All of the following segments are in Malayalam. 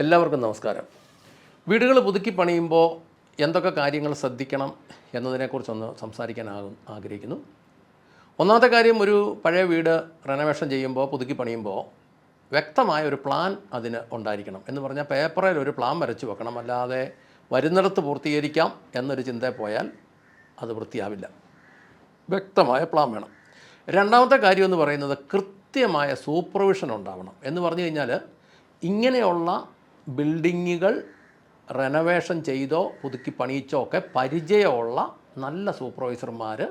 എല്ലാവർക്കും നമസ്കാരം. വീടുകൾ പുതുക്കി പണിയുമ്പോൾ എന്തൊക്കെ കാര്യങ്ങൾ ശ്രദ്ധിക്കണം എന്നതിനെക്കുറിച്ചൊന്ന് സംസാരിക്കാനാകും ആഗ്രഹിക്കുന്നു. ഒന്നാമത്തെ കാര്യം ഒരു പഴയ വീട് റെനോവേഷൻ ചെയ്യുമ്പോൾ പുതുക്കി പണിയുമ്പോൾ വ്യക്തമായ ഒരു പ്ലാൻ അതിന് ഉണ്ടായിരിക്കണം. എന്ന് പറഞ്ഞാൽ പേപ്പറിൽ ഒരു പ്ലാൻ വരച്ച് വെക്കണം. അല്ലാതെ വരുന്നിടത്ത് പൂർത്തീകരിക്കാം എന്നൊരു ചിന്ത പോയാൽ അത് വൃത്തിയാവില്ല. വ്യക്തമായ പ്ലാൻ വേണം. രണ്ടാമത്തെ കാര്യം എന്ന് പറയുന്നത് കൃത്യമായ സൂപ്പർവിഷൻ ഉണ്ടാവണം. എന്ന് പറഞ്ഞു കഴിഞ്ഞാൽ ഇങ്ങനെയുള്ള ബിൽഡിങ്ങുകൾ റെനോവേഷൻ ചെയ്തോ പുതുക്കി പണിയിച്ചോ ഒക്കെ പരിചയമുള്ള നല്ല സൂപ്പർവൈസർമാർ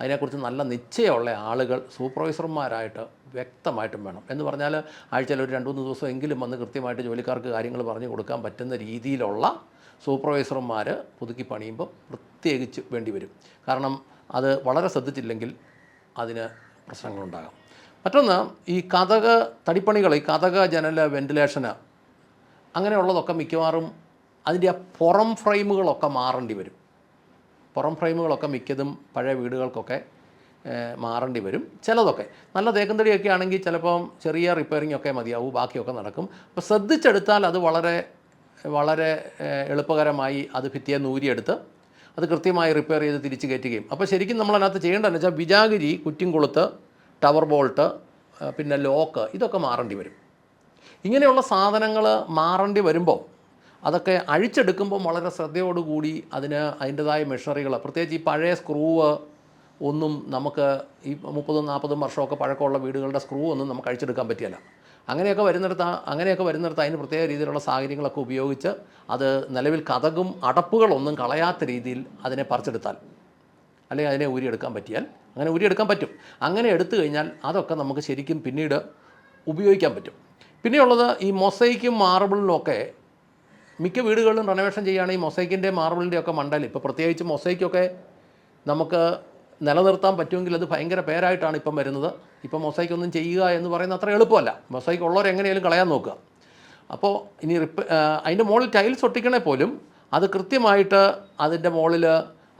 അതിനെക്കുറിച്ച് നല്ല നിശ്ചയമുള്ള ആളുകൾ സൂപ്പർവൈസർമാരായിട്ട് വ്യക്തമായിട്ടും വേണം. എന്ന് പറഞ്ഞാൽ ആഴ്ചയിൽ ഒരു രണ്ട് മൂന്ന് ദിവസം എങ്കിലും വന്ന് കൃത്യമായിട്ട് ജോലിക്കാർക്ക് കാര്യങ്ങൾ പറഞ്ഞു കൊടുക്കാൻ പറ്റുന്ന രീതിയിലുള്ള സൂപ്പർവൈസർമാർ പുതുക്കി പണിയുമ്പോൾ പ്രത്യേകിച്ച് വേണ്ടി വരും. കാരണം അത് വളരെ ശ്രദ്ധിച്ചില്ലെങ്കിൽ അതിന് പ്രശ്നങ്ങളുണ്ടാകാം. മറ്റൊന്ന് ഈ കഥക തടിപ്പണികൾ ഈ കഥക ജനല വെന്റിലേഷന് അങ്ങനെയുള്ളതൊക്കെ മിക്കവാറും അതിന്റെ ആ പുറം ഫ്രെയിമുകളൊക്കെ മാറേണ്ടി വരും. പുറം ഫ്രെയിമുകളൊക്കെ മിക്കതും പഴയ വീടുകൾക്കൊക്കെ മാറേണ്ടി വരും. ചിലതൊക്കെ. നല്ല തേക്കുംതടിയൊക്കെ ആണെങ്കിൽ ചിലപ്പം ചെറിയ റിപ്പയറിംഗ് ഒക്കെ മതിയാവും ബാക്കിയൊക്കെ നടക്കും. അപ്പോൾ ശ്രദ്ധിച്ചെടുത്താൽ അത് വളരെ വളരെ എളുപ്പകരമായി അത് ഭിത്തിയെ നൂരിയെടുത്ത് അത് കൃത്യമായി റിപ്പയർ ചെയ്ത് തിരിച്ച് കയറ്റുകയും. അപ്പോൾ ശരിക്കും നമ്മളതിനകത്ത് ചെയ്യേണ്ടതെന്ന് വെച്ചാൽ വിജാഗിരി കുറ്റിൻകുളത്ത് ടവർ ബോൾട്ട് പിന്നെ ലോക്ക് ഇതൊക്കെ മാറേണ്ടി വരും. ഇങ്ങനെയുള്ള സാധനങ്ങൾ മാറേണ്ടി വരുമ്പോൾ അതൊക്കെ അഴിച്ചെടുക്കുമ്പോൾ വളരെ ശ്രദ്ധയോടുകൂടി അതിന് അതിന്റെതായ മെഷറികൾ പ്രത്യേകിച്ച് ഈ പഴയ സ്ക്രൂവ് ഒന്നും നമുക്ക് ഈ മുപ്പതും നാൽപ്പതും വർഷമൊക്കെ പഴക്കമുള്ള വീടുകളുടെ സ്ക്രൂ ഒന്നും നമുക്ക് അഴിച്ചെടുക്കാൻ പറ്റിയല്ല. അങ്ങനെയൊക്കെ വരുന്നിടത്ത് അങ്ങനെയൊക്കെ വരുന്നിടത്ത് അതിന് പ്രത്യേക രീതിയിലുള്ള സാഹചര്യങ്ങളൊക്കെ ഉപയോഗിച്ച് അത് നിലവിൽ കഥകും അടപ്പുകളൊന്നും കളയാത്ത രീതിയിൽ അതിനെ പറിച്ചെടുത്താൽ അല്ലെങ്കിൽ അതിനെ ഊരിയെടുക്കാൻ പറ്റിയാൽ അങ്ങനെ ഊരിയെടുക്കാൻ പറ്റും. അങ്ങനെ എടുത്തു കഴിഞ്ഞാൽ അതൊക്കെ നമുക്ക് ശരിക്കും പിന്നീട് ഉപയോഗിക്കാൻ പറ്റും. പിന്നെയുള്ളത് ഈ മൊസൈക്കും മാർബിളിനും ഒക്കെ മിക്ക വീടുകളിലും റെനോവേഷൻ ചെയ്യുകയാണെങ്കിൽ മൊസൈക്കിന്റെ മാർബിളിന്റെ ഒക്കെ മണ്ടൽ ഇപ്പോൾ പ്രത്യേകിച്ച് മൊസൈക്കൊക്കെ നമുക്ക് നിലനിർത്താൻ പറ്റുമെങ്കിൽ അത് ഭയങ്കര പേരായിട്ടാണ് ഇപ്പം വരുന്നത്. ഇപ്പം മൊസൈക്ക് ഒന്നും ചെയ്യുക എന്ന് പറയുന്നത് അത്ര എളുപ്പമല്ല. മൊസൈക്ക് ഉള്ളവർ എങ്ങനെയാലും കളയാൻ നോക്കുക. അപ്പോൾ ഇനി റിപ്പ അതിന്റെ മുകളിൽ ടൈൽസ് ഒട്ടിക്കണേ പോലും അത് കൃത്യമായിട്ട് അതിന്റെ മുകളിൽ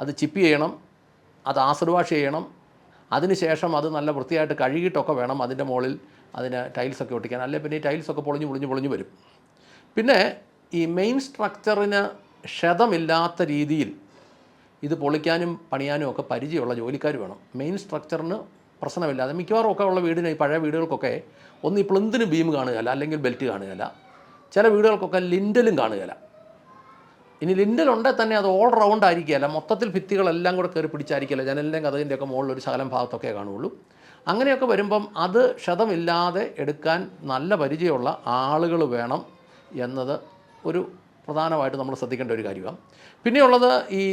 അത് ചിപ്പ് ചെയ്യണം അത് ആസിഡ് വാഷ് ചെയ്യണം. അതിനുശേഷം അത് നല്ല വൃത്തിയായിട്ട് കഴുകിയിട്ടൊക്കെ വേണം അതിന്റെ മുകളിൽ അതിന് ടൈൽസൊക്കെ ഒട്ടിക്കാൻ. അല്ലെങ്കിൽ പിന്നെ ഈ ടൈൽസൊക്കെ പൊളിഞ്ഞ് പൊളിഞ്ഞ് പൊളിഞ്ഞ് വരും. പിന്നെ ഈ മെയിൻ സ്ട്രക്ചറിന് ക്ഷതമില്ലാത്ത രീതിയിൽ ഇത് പൊളിക്കാനും പണിയാനും ഒക്കെ പരിചയമുള്ള ജോലിക്കാർ വേണം. മെയിൻ സ്ട്രക്ചറിന് പ്രശ്നമില്ലാതെ മിക്കവാറും ഒക്കെ ഉള്ള വീടിന് ഈ പഴയ വീടുകൾക്കൊക്കെ ഒന്ന് ഈ പ്ലിന്തിന് ബീം കാണുകയില്ല അല്ലെങ്കിൽ ബെൽറ്റ് കാണുകയില്ല. ചില വീടുകൾക്കൊക്കെ ലിൻഡലും കാണുകയില്ല. ഇനി ലിൻഡൽ ഉണ്ടെങ്കിൽ തന്നെ അത് ഓൾ റൗണ്ട് ആയിരിക്കുകയല്ല. മൊത്തത്തിൽ ഭിത്തികളെല്ലാം കൂടെ കയറി പിടിച്ചായിരിക്കില്ല ജനലിന്റെയും കഥകിന്റെ ഒക്കെ മുകളിൽ ഒരു ശകലം ഭാഗത്തൊക്കെ കാണുള്ളൂ അങ്ങനെയൊക്കെ വരുമ്പം അത് ക്ഷതമില്ലാതെ എടുക്കാൻ നല്ല പരിചയമുള്ള ആളുകൾ വേണം എന്നത് ഒരു പ്രധാനമായിട്ട് നമ്മൾ ശ്രദ്ധിക്കേണ്ട ഒരു കാര്യമാണ് പിന്നെയുള്ളത് ഈ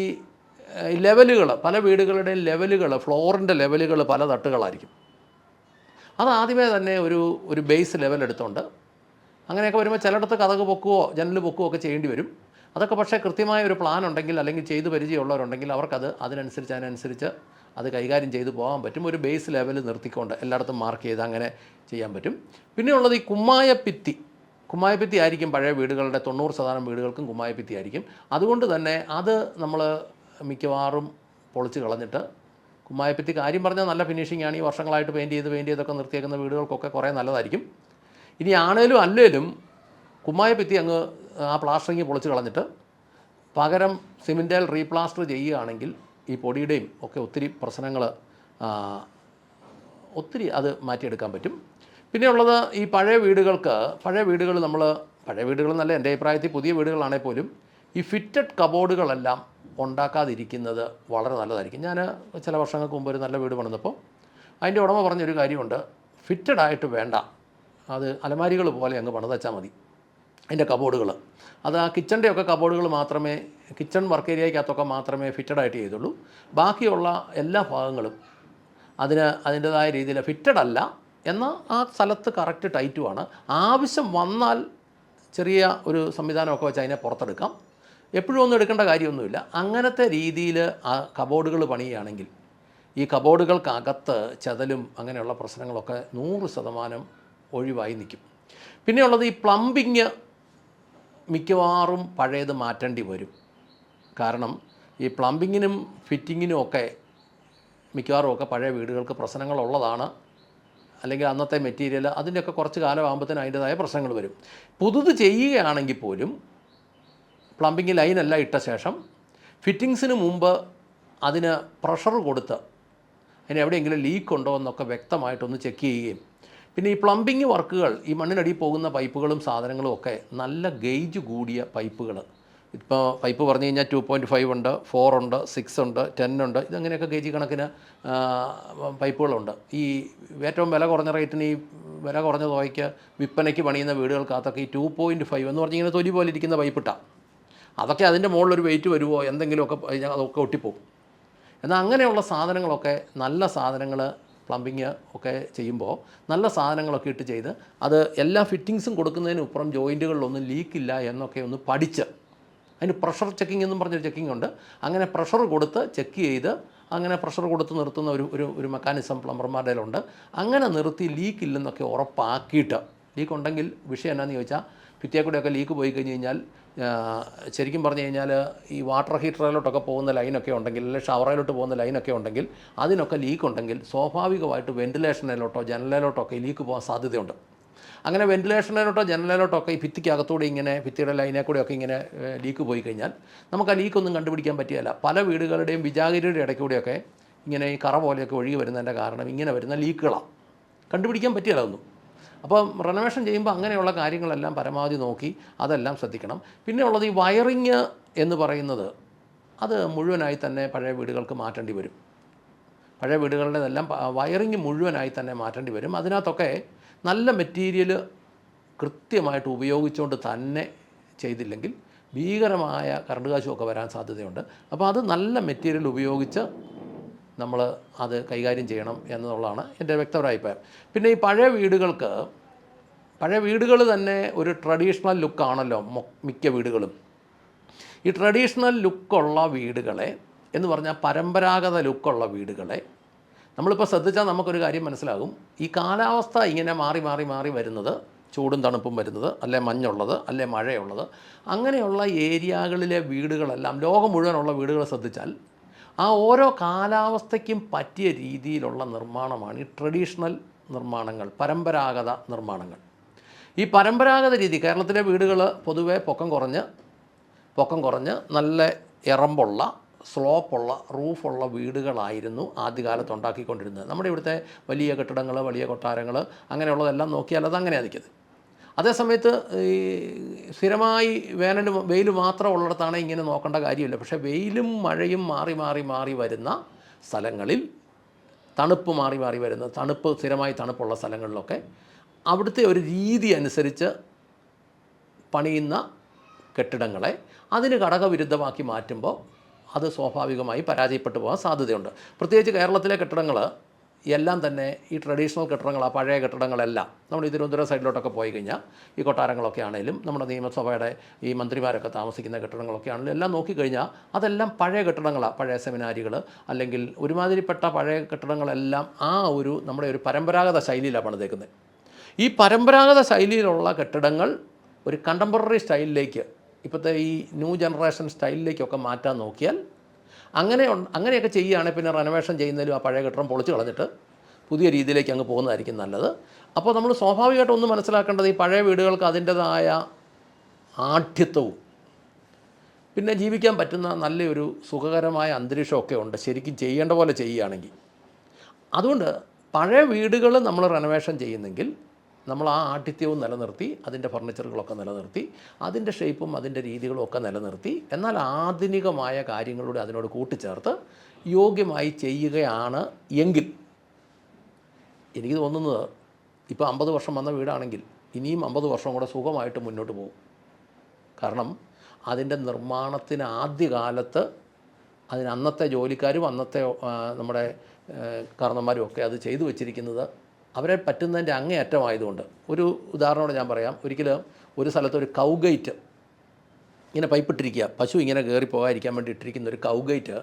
ലെവലുകൾ പല വീടുകളുടെയും ലെവലുകൾ ഫ്ലോറിന്റെ ലെവലുകൾ പല തട്ടുകളായിരിക്കും. അത് ആദ്യമേ തന്നെ ഒരു ഒരു ബേസ് ലെവൽ എടുത്തുകൊണ്ട് അങ്ങനെയൊക്കെ വരുമ്പോൾ ചിലയിടത്ത് കഥക് പൊക്കുകയോ ജനൽ പൊക്കുകയോ ഒക്കെ ചെയ്യേണ്ടി വരും. അതൊക്കെ പക്ഷേ കൃത്യമായ ഒരു പ്ലാൻ ഉണ്ടെങ്കിൽ അല്ലെങ്കിൽ ചെയ്ത് പരിചയമുള്ളവരുണ്ടെങ്കിൽ അവർക്കത് അതിനനുസരിച്ച് അതിനനുസരിച്ച് അത് കൈകാര്യം ചെയ്തു പോകാൻ പറ്റും. ഒരു ബേസ് ലെവൽ നിർത്തിക്കൊണ്ട് എല്ലായിടത്തും മാർക്ക് ചെയ്ത് അങ്ങനെ ചെയ്യാൻ പറ്റും. പിന്നെയുള്ളത് ഈ കുമ്മായപ്പിത്തി കുമ്മായപ്പിത്തി ആയിരിക്കും പഴയ വീടുകളുടെ തൊണ്ണൂറ് ശതമാനം വീടുകൾക്കും കുമ്മായപ്പിത്തി ആയിരിക്കും. അതുകൊണ്ട് തന്നെ അത് നമ്മൾ മിക്കവാറും പൊളിച്ച് കളഞ്ഞിട്ട് കുമ്മായപ്പിത്തി കാര്യം പറഞ്ഞാൽ നല്ല ഫിനിഷിംഗ് ആണ്. ഈ വർഷങ്ങളായിട്ട് പെയിന്റ് ചെയ്ത് പെയിന്റ് ചെയ്തൊക്കെ നിർത്തിയേക്കുന്ന വീടുകൾക്കൊക്കെ കുറേ നല്ലതായിരിക്കും. ഇനി ആണേലും അല്ലേലും കുമ്മായപ്പിത്തി അങ്ങ് ആ പ്ലാസ്റ്ററിങ് പൊളിച്ച് കളഞ്ഞിട്ട് പകരം സിമെന്റേൽ റീപ്ലാസ്റ്റർ ചെയ്യുകയാണെങ്കിൽ ഈ പൊടിയുടെയും ഒക്കെ ഒത്തിരി പ്രശ്നങ്ങൾ ഒത്തിരി അത് മാറ്റിയെടുക്കാൻ പറ്റും. പിന്നെയുള്ളത് ഈ പഴയ വീടുകൾക്ക് പഴയ വീടുകൾ നമ്മൾ പഴയ വീടുകൾ നല്ല എന്റെ അഭിപ്രായത്തിൽ പുതിയ വീടുകളാണെങ്കിൽ പോലും ഈ ഫിറ്റഡ് കബോർഡുകളെല്ലാം ഉണ്ടാക്കാതിരിക്കുന്നത് വളരെ നല്ലതായിരിക്കും. ഞാൻ ചില വർഷങ്ങൾക്ക് മുമ്പ് ഒരു നല്ല വീട് പണിതപ്പോൾ അതിന്റെ ഉടമ പറഞ്ഞൊരു കാര്യമുണ്ട് ഫിറ്റഡായിട്ട് വേണ്ട. അത് അലമാരികൾ പോലെ അങ്ങ് പണിതച്ചാൽ മതി. അതിന്റെ കബോർഡുകൾ. അത് ആ കിച്ചന്റെ ഒക്കെ കബോർഡുകൾ മാത്രമേ കിച്ചൺ വർക്ക് ഏരിയയ്ക്കകത്തൊക്കെ മാത്രമേ ഫിറ്റഡ് ആയിട്ട് ചെയ്തുള്ളൂ. ബാക്കിയുള്ള എല്ലാ ഭാഗങ്ങളും അതിന് അതിന്റെതായ രീതിയിൽ ഫിറ്റഡ് അല്ല എന്നാൽ ആ സ്ഥലത്ത് കറക്റ്റ് ടൈറ്റുമാണ് ആവശ്യം വന്നാൽ ചെറിയ ഒരു സംവിധാനമൊക്കെ വെച്ച് അതിനെ പുറത്തെടുക്കാം. എപ്പോഴും ഒന്നും എടുക്കേണ്ട കാര്യമൊന്നുമില്ല. അങ്ങനത്തെ രീതിയിൽ ആ കബോർഡുകൾ പണിയുകയാണെങ്കിൽ ഈ കബോർഡുകൾക്കകത്ത് ചതലും അങ്ങനെയുള്ള പ്രശ്നങ്ങളൊക്കെ നൂറ് ശതമാനം ഒഴിവായി നിൽക്കും. പിന്നെയുള്ളത് ഈ പ്ലംബിങ് മിക്കവാറും പഴയത് മാറ്റേണ്ടി വരും. കാരണം ഈ പ്ലംബിങ്ങിനും ഫിറ്റിങ്ങിനും ഒക്കെ മിക്കവാറും ഒക്കെ പഴയ വീടുകൾക്ക് പ്രശ്നങ്ങളുള്ളതാണ്. അല്ലെങ്കിൽ അന്നത്തെ മെറ്റീരിയൽ അതിന്റെയൊക്കെ കുറച്ച് കാലമാകുമ്പോഴത്തേനും അതിന്റെതായ പ്രശ്നങ്ങൾ വരും. പുതുത് ചെയ്യുകയാണെങ്കിൽ പോലും പ്ലംബിങ് ലൈനെല്ലാം ഇട്ട ശേഷം ഫിറ്റിങ്സിന് മുമ്പ് അതിന് പ്രഷർ കൊടുത്ത് അതിന് എവിടെയെങ്കിലും ലീക്ക് ഉണ്ടോ എന്നൊക്കെ വ്യക്തമായിട്ടൊന്ന് ചെക്ക് ചെയ്യുകയും പിന്നെ ഈ പ്ലംബിംഗ് വർക്കുകൾ ഈ മണ്ണിനടിയിൽ പോകുന്ന പൈപ്പുകളും സാധനങ്ങളും ഒക്കെ നല്ല ഗേജ് കൂടിയ പൈപ്പുകൾ ഇപ്പോൾ പൈപ്പ് പറഞ്ഞു കഴിഞ്ഞാൽ ടു പോയിന്റ് ഫൈവ് ഉണ്ട് ഫോർ ഉണ്ട് സിക്സ് ഉണ്ട് ടെൻ ഉണ്ട് ഇതങ്ങനെയൊക്കെ കെ ജി കണക്കിന് പൈപ്പുകളുണ്ട്. ഈ ഏറ്റവും വില കുറഞ്ഞ റേറ്റിന് ഈ വില കുറഞ്ഞ തുകയ്ക്ക് വിൽപ്പനയ്ക്ക് പണിയുന്ന വീടുകൾക്കകത്തൊക്കെ ഈ ടു പോയിന്റ് ഫൈവ് എന്ന് പറഞ്ഞിങ്ങനെ തൊലി പോലെ ഇരിക്കുന്ന പൈപ്പിട്ടാണ് അതൊക്കെ അതിന്റെ മുകളിലൊരു വെയിറ്റ് വരുമോ എന്തെങ്കിലുമൊക്കെ അതൊക്കെ ഒട്ടിപ്പോവും. എന്നാൽ അങ്ങനെയുള്ള സാധനങ്ങളൊക്കെ നല്ല സാധനങ്ങൾ പ്ലംബിങ് ഒക്കെ ചെയ്യുമ്പോൾ നല്ല സാധനങ്ങളൊക്കെ ഇട്ട് ചെയ്ത് അത് എല്ലാ ഫിറ്റിങ്സും കൊടുക്കുന്നതിനുപ്പുറം ജോയിന്റുകളിലൊന്നും ലീക്കില്ല എന്നൊക്കെ ഒന്ന് പഠിച്ച് അതിന് പ്രഷർ ചെക്കിംഗ് എന്നും പറഞ്ഞൊരു ചെക്കിംഗ് ഉണ്ട്. അങ്ങനെ പ്രഷർ കൊടുത്ത് ചെക്ക് ചെയ്ത് അങ്ങനെ പ്രഷർ കൊടുത്ത് നിർത്തുന്ന ഒരു ഒരു മെക്കാനിസം പ്ലംബർമാരുടെ ഉണ്ട് അങ്ങനെ നിർത്തി ലീക്കില്ലെന്നൊക്കെ ഉറപ്പാക്കിയിട്ട് ലീക്ക് ഉണ്ടെങ്കിൽ വിഷയം എന്നാന്ന് ചോദിച്ചാൽ പിറ്റേക്കൂടെയൊക്കെ ലീക്ക് പോയി കഴിഞ്ഞ് കഴിഞ്ഞാൽ ശരിക്കും പറഞ്ഞു കഴിഞ്ഞാൽ ഈ വാട്ടർ ഹീറ്ററിലോട്ടൊക്കെ പോകുന്ന ലൈനൊക്കെ ഉണ്ടെങ്കിൽ അല്ലെങ്കിൽ ഷവറയിലോട്ട് പോകുന്ന ലൈനൊക്കെ ഉണ്ടെങ്കിൽ അതിനൊക്കെ ലീക്ക് ഉണ്ടെങ്കിൽ സ്വാഭാവികമായിട്ട് വെന്റിലേഷനിലോട്ടോ ജനലിലോട്ടോ ഒക്കെ ലീക്ക് പോകാൻ സാധ്യതയുണ്ട്. അങ്ങനെ വെന്റിലേഷനിലോട്ടോ ജനലിലോട്ടോ ഒക്കെ ഈ ഭിത്തിക്കകത്തൂടെ ഇങ്ങനെ ഭിത്തിയുടെ ലൈനെ കൂടെ ഒക്കെ ഇങ്ങനെ ലീക്ക് പോയി കഴിഞ്ഞാൽ നമുക്ക് ആ ലീക്കൊന്നും കണ്ടുപിടിക്കാൻ പറ്റിയല്ല പല വീടുകളുടെയും വിജാഗിരിയുടെ ഇടയ്ക്കൂടെയൊക്കെ ഇങ്ങനെ ഈ കറ പോലെയൊക്കെ ഒഴുകി വരുന്നതിന്റെ കാരണം ഇങ്ങനെ വരുന്ന ലീക്കുകളാണ് കണ്ടുപിടിക്കാൻ പറ്റിയല്ല ഒന്നും അപ്പോൾ റെനോവേഷൻ ചെയ്യുമ്പോൾ അങ്ങനെയുള്ള കാര്യങ്ങളെല്ലാം പരമാവധി നോക്കി അതെല്ലാം ശ്രദ്ധിക്കണം. പിന്നെ ഉള്ളത് ഈ വയറിങ് എന്ന് പറയുന്നത് അത് മുഴുവനായി തന്നെ പഴയ വീടുകൾക്ക് മാറ്റേണ്ടി വരും. പഴയ വീടുകളുടെതെല്ലാം വയറിങ് മുഴുവനായി തന്നെ മാറ്റേണ്ടി വരും. അതിനകത്തൊക്കെ നല്ല മെറ്റീരിയൽ കൃത്യമായിട്ട് ഉപയോഗിച്ചുകൊണ്ട് തന്നെ ചെയ്തില്ലെങ്കിൽ ഭീകരമായ കറണ്ട് കാശുമൊക്കെ വരാൻ സാധ്യതയുണ്ട്. അപ്പോൾ അത് നല്ല മെറ്റീരിയൽ ഉപയോഗിച്ച് നമ്മൾ അത് കൈകാര്യം ചെയ്യണം എന്നുള്ളതാണ് എന്റെ വ്യക്തമായ അഭിപ്രായം. പിന്നെ ഈ പഴയ വീടുകൾക്ക് പഴയ വീടുകൾ തന്നെ ഒരു ട്രഡീഷണൽ ലുക്കാണല്ലോ മിക്ക വീടുകളും. ഈ ട്രഡീഷണൽ ലുക്കുള്ള വീടുകളെ എന്ന് പറഞ്ഞാൽ പരമ്പരാഗത ലുക്കുള്ള വീടുകളെ നമ്മളിപ്പോൾ ശ്രദ്ധിച്ചാൽ നമുക്കൊരു കാര്യം മനസ്സിലാകും. ഈ കാലാവസ്ഥ ഇങ്ങനെ മാറി മാറി മാറി വരുന്നത് ചൂടും തണുപ്പും വരുന്നത് അല്ലെ മഞ്ഞുള്ളത് അല്ലെ മഴയുള്ളത് അങ്ങനെയുള്ള ഏരിയകളിലെ വീടുകളെല്ലാം ലോകം മുഴുവനുള്ള വീടുകൾ ശ്രദ്ധിച്ചാൽ ആ ഓരോ കാലാവസ്ഥയ്ക്കും പറ്റിയ രീതിയിലുള്ള നിർമ്മാണമാണ് ഈ ട്രഡീഷണൽ നിർമ്മാണങ്ങൾ പരമ്പരാഗത നിർമ്മാണങ്ങൾ. ഈ പരമ്പരാഗത രീതി കേരളത്തിലെ വീടുകൾ പൊതുവെ പൊക്കം കുറഞ്ഞ് പൊക്കം കുറഞ്ഞ് നല്ല ഇറമ്പുള്ള സ്ലോപ്പുള്ള റൂഫുള്ള വീടുകളായിരുന്നു ആദ്യകാലത്ത് ഉണ്ടാക്കിക്കൊണ്ടിരുന്നത്. നമ്മുടെ ഇവിടുത്തെ വലിയ കെട്ടിടങ്ങൾ വലിയ കൊട്ടാരങ്ങൾ അങ്ങനെയുള്ളതെല്ലാം നോക്കിയാൽ അത് അങ്ങനെ നിൽക്കുന്നത് അതേസമയത്ത് ഈ സ്ഥിരമായി വേനൽ വെയിൽ മാത്രം ഉള്ളിടത്താണ് ഇങ്ങനെ നോക്കേണ്ട കാര്യമില്ല. പക്ഷേ വെയിലും മഴയും മാറി മാറി മാറി വരുന്ന സ്ഥലങ്ങളിൽ തണുപ്പ് മാറി മാറി വരുന്ന തണുപ്പ് സ്ഥിരമായി തണുപ്പുള്ള സ്ഥലങ്ങളിലൊക്കെ അവിടുത്തെ ഒരു രീതി അനുസരിച്ച് പണിയുന്ന കെട്ടിടങ്ങളെ അതിന് ഘടകവിരുദ്ധമാക്കി മാറ്റുമ്പോൾ അത് സ്വാഭാവികമായി പരാജയപ്പെട്ടു പോകാൻ സാധ്യതയുണ്ട്. പ്രത്യേകിച്ച് കേരളത്തിലെ കെട്ടിടങ്ങൾ എല്ലാം തന്നെ ഈ ട്രഡീഷണൽ കെട്ടിടങ്ങൾ ആ പഴയ കെട്ടിടങ്ങളെല്ലാം നമ്മൾ ഈ തിരുവനന്തപുരം സൈഡിലോട്ടൊക്കെ പോയി കഴിഞ്ഞാൽ ഈ കൊട്ടാരങ്ങളൊക്കെ ആണെങ്കിലും നമ്മുടെ നിയമസഭയുടെ ഈ മന്ത്രിമാരൊക്കെ താമസിക്കുന്ന കെട്ടിടങ്ങളൊക്കെ ആണെങ്കിലും എല്ലാം നോക്കിക്കഴിഞ്ഞാൽ അതെല്ലാം പഴയ കെട്ടിടങ്ങളാണ് പഴയ സെമിനാരികൾ അല്ലെങ്കിൽ ഒരുമാതിരിപ്പെട്ട പഴയ കെട്ടിടങ്ങളെല്ലാം ആ ഒരു നമ്മുടെ ഒരു പരമ്പരാഗത ശൈലിയിലാണ് പണിതേക്കുന്നത്. ഈ പരമ്പരാഗത ശൈലിയിലുള്ള കെട്ടിടങ്ങൾ ഒരു കണ്ടംപററി സ്റ്റൈലിലേക്ക് ഇപ്പോഴത്തെ ഈ ന്യൂ ജനറേഷൻ സ്റ്റൈലിലേക്കൊക്കെ മാറ്റാൻ നോക്കിയാൽ അങ്ങനെ അങ്ങനെയൊക്കെ ചെയ്യുകയാണെങ്കിൽ പിന്നെ റെനോവേഷൻ ചെയ്യുന്നതിലും ആ പഴയ കെട്ടിടം പൊളിച്ച് കളഞ്ഞിട്ട് പുതിയ രീതിയിലേക്ക് അങ്ങ് പോകുന്നതായിരിക്കും നല്ലത്. അപ്പോൾ നമ്മൾ സ്വാഭാവികമായിട്ടും ഒന്ന് മനസ്സിലാക്കേണ്ടത് ഈ പഴയ വീടുകൾക്ക് അതിന്റെതായ ആഠ്യത്വവും പിന്നെ ജീവിക്കാൻ പറ്റുന്ന നല്ലൊരു സുഖകരമായ അന്തരീക്ഷമൊക്കെ ഉണ്ട്. ശരിക്കും ചെയ്യേണ്ട പോലെ ചെയ്യുകയാണെങ്കിൽ. അതുകൊണ്ട് പഴയ വീടുകൾ നമ്മൾ റെനോവേഷൻ ചെയ്യുന്നെങ്കിൽ നമ്മൾ ആ ആഠിത്യവും നിലനിർത്തി അതിന്റെ ഫർണിച്ചറുകളൊക്കെ നിലനിർത്തി അതിന്റെ ഷേപ്പും അതിന്റെ രീതികളും ഒക്കെ നിലനിർത്തി എന്നാൽ ആധുനികമായ കാര്യങ്ങളോട് അതിനോട് കൂട്ടിച്ചേർത്ത് യോഗ്യമായി ചെയ്യുകയാണ് എങ്കിൽ. എനിക്ക് തോന്നുന്നത് ഇപ്പോൾ അമ്പത് വർഷം വന്ന വീടാണെങ്കിൽ ഇനിയും അമ്പത് വർഷം കൂടെ സുഖമായിട്ട് മുന്നോട്ട് പോകും. കാരണം അതിന്റെ നിർമ്മാണത്തിന് ആദ്യകാലത്ത് അതിന് അന്നത്തെ ജോലിക്കാരും അന്നത്തെ നമ്മുടെ കാരണന്മാരും ഒക്കെ അത് ചെയ്തു വച്ചിരിക്കുന്നത് അവരെ പറ്റുന്നതിന്റെ അങ്ങേയറ്റമായതുകൊണ്ട് ഒരു ഉദാഹരണോടെ ഞാൻ പറയാം. ഒരിക്കലും ഒരു സ്ഥലത്ത് ഒരു കൗഗൈറ്റ് ഇങ്ങനെ പൈപ്പിട്ടിരിക്കുക. പശു ഇങ്ങനെ കയറി പോകാതിരിക്കാൻ വേണ്ടി ഇട്ടിരിക്കുന്ന ഒരു കൗഗൈറ്റ്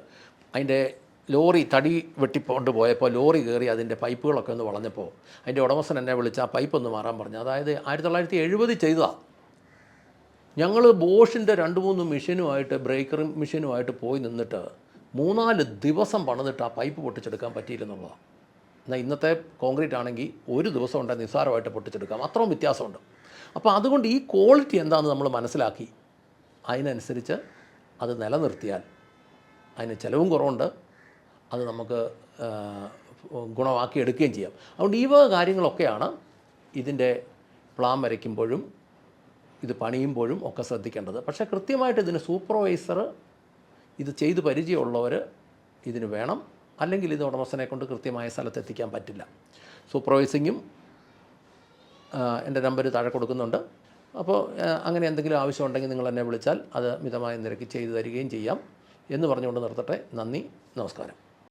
അതിന്റെ ലോറി തടി വെട്ടിക്കൊണ്ട് പോയപ്പോൾ ലോറി കയറി അതിന്റെ പൈപ്പുകളൊക്കെ ഒന്ന് വളഞ്ഞപ്പോൾ അതിന്റെ ഉടമസ്ഥൻ എന്നെ വിളിച്ച് ആ പൈപ്പ് ഒന്ന് മാറാൻ പറഞ്ഞു. അതായത് ആയിരത്തി തൊള്ളായിരത്തി എഴുപതിൽ ചെയ്തതാണ് ഞങ്ങൾ ബോഷിന്റെ രണ്ട് മൂന്ന് മെഷീനുമായിട്ട് ബ്രേക്കർ മെഷീനുമായിട്ട് പോയി നിന്നിട്ട് മൂന്നാൽ ദിവസം പണിതിട്ട് ആ പൈപ്പ് പൊട്ടിച്ചെടുക്കാൻ പറ്റിയില്ലെന്നുള്ളതാണ് എന്നാൽ ഇന്നത്തെ കോൺക്രീറ്റ് ആണെങ്കിൽ ഒരു ദിവസം കൊണ്ട് നിസ്സാരമായിട്ട് പൊട്ടിച്ചെടുക്കാം. അത്രയും വ്യത്യാസമുണ്ട്. അപ്പോൾ അതുകൊണ്ട് ഈ ക്വാളിറ്റി എന്താണെന്ന് നമ്മൾ മനസ്സിലാക്കി. അതിനനുസരിച്ച് അത് നിലനിർത്തിയാൽ അതിന് ചിലവും കുറവുണ്ട്. അത് നമുക്ക് ഗുണമാക്കി എടുക്കുകയും ചെയ്യാം. അതുകൊണ്ട് ഈ വക കാര്യങ്ങളൊക്കെയാണ് ഇതിന്റെ പ്ലാൻ വരയ്ക്കുമ്പോഴും ഇത് പണിയുമ്പോഴും ഒക്കെ ശ്രദ്ധിക്കേണ്ടത്. പക്ഷേ കൃത്യമായിട്ട് ഇതിന് സൂപ്പർവൈസർ ഇത് ചെയ്ത് പരിചയമുള്ളവർ ഇതിന് വേണം. അല്ലെങ്കിൽ ഇത് ഉടമസ്ഥനെ കൊണ്ട് കൃത്യമായ സ്ഥലത്ത് എത്തിക്കാൻ പറ്റില്ല. സൂപ്പർവൈസിങ്ങും എന്റെ നമ്പർ താഴെ കൊടുക്കുന്നുണ്ട്. അപ്പോൾ അങ്ങനെ എന്തെങ്കിലും ആവശ്യമുണ്ടെങ്കിൽ നിങ്ങൾ എന്നെ വിളിച്ചാൽ അത് മിതമായ നിരക്ക് ചെയ്തു തരികയും ചെയ്യാം. എന്ന് പറഞ്ഞുകൊണ്ട് നിർത്തട്ടെ. നന്ദി നമസ്കാരം.